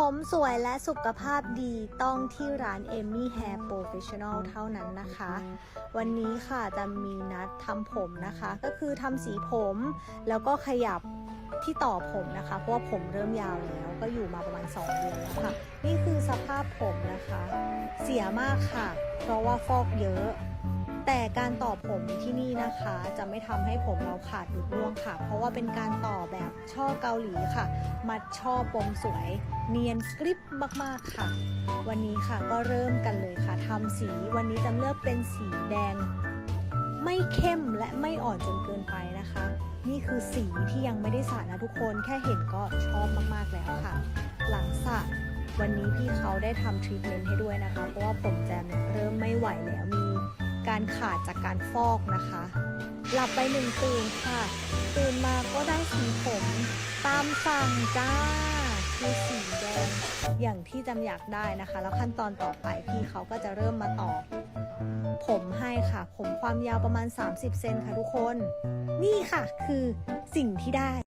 ผมสวยและสุขภาพดีต้องที่ร้าน Amy Hair Professional เท่านั้นนะคะ วันนี้ค่ะจะมีนัดทำผมนะคะ ก็คือทำสีผมแล้วก็ขยับที่ต่อผมนะคะ เพราะว่าผมเริ่มยาวแล้วก็อยู่มาประมาณ 2 เดือนแล้วค่ะ นี่คือสภาพผมนะคะ เสียมากค่ะ เพราะว่าฟอกเยอะ แต่การต่อผมที่นี่นะคะจะไม่ทำให้ผมเราขาดหลุดร่วงค่ะ เพราะว่าเป็นการต่อแบบช่อเกาหลีค่ะ มัดช่อปมสวย เนียนกริบมากๆค่ะ วันนี้ค่ะก็เริ่มกันเลยค่ะทำสีวันนี้จะเลือกเป็นสีแดง ไม่เข้มและไม่อ่อนจนเกินไปนะคะ นี่คือสีที่ยังไม่ได้สระนะทุกคนแค่เห็นก็ชอบมากๆแล้วค่ะ หลังสระวันนี้พี่เขาได้ทำทรีทเมนต์ให้ด้วยนะคะ เพราะว่าผมแจมเนี่ยเริ่มไม่ไหวแล้วมี การขาดจากการฟอกนะคะ หลับไปหนึ่งตื่นค่ะ ตื่นมาก็ได้สีผมตามสั่งจ้าคือสีแดงอย่างที่จำอยากได้นะคะ แล้วขั้นตอนต่อไปพี่เขาก็จะเริ่มมาต่อ ผมให้ค่ะ ผมความยาวประมาณ 30 เซนค่ะทุกคน นี่ค่ะคือสิ่งที่ได้